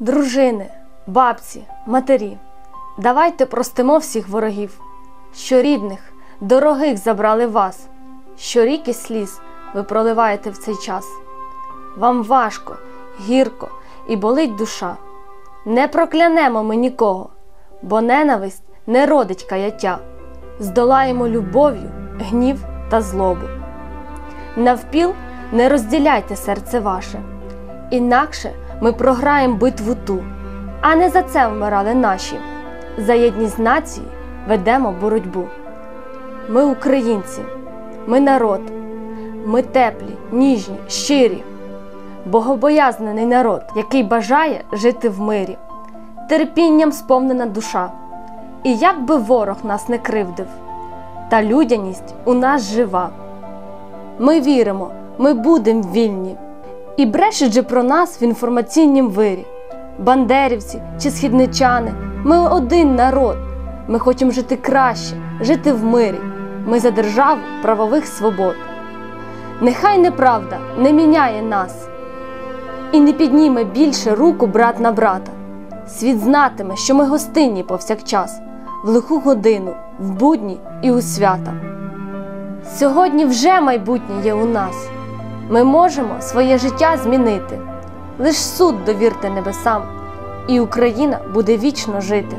Дружини, бабці, матері, давайте простимо всіх ворогів, що рідних, дорогих забрали вас, що ріки сліз ви проливаєте в цей час. Вам важко, гірко і болить душа. Не проклянемо ми нікого, бо ненависть не родить каяття. Здолаємо любов'ю, гнів та злобу. Навпіл не розділяйте серце ваше, інакше ми програємо битву ту, а не за це вмирали наші. За єдність нації ведемо боротьбу. Ми українці, ми народ, ми теплі, ніжні, щирі, богобоязнений народ, який бажає жити в мирі, терпінням сповнена душа. І як би ворог нас не кривдив, та людяність у нас жива. Ми віримо, ми будемо вільні. І брешуть же про нас в інформаційнім вирі. Бандерівці чи східничани, ми один народ. Ми хочемо жити краще, жити в мирі. Ми за державу правових свобод. Нехай неправда не міняє нас і не підніме більше руку брат на брата. Світ знатиме, що ми гостинні повсякчас, в лиху годину, в будні і у свята. Сьогодні вже майбутнє є у нас. Ми можемо своє життя змінити. Лиш суд довірте небесам, і Україна буде вічно жити.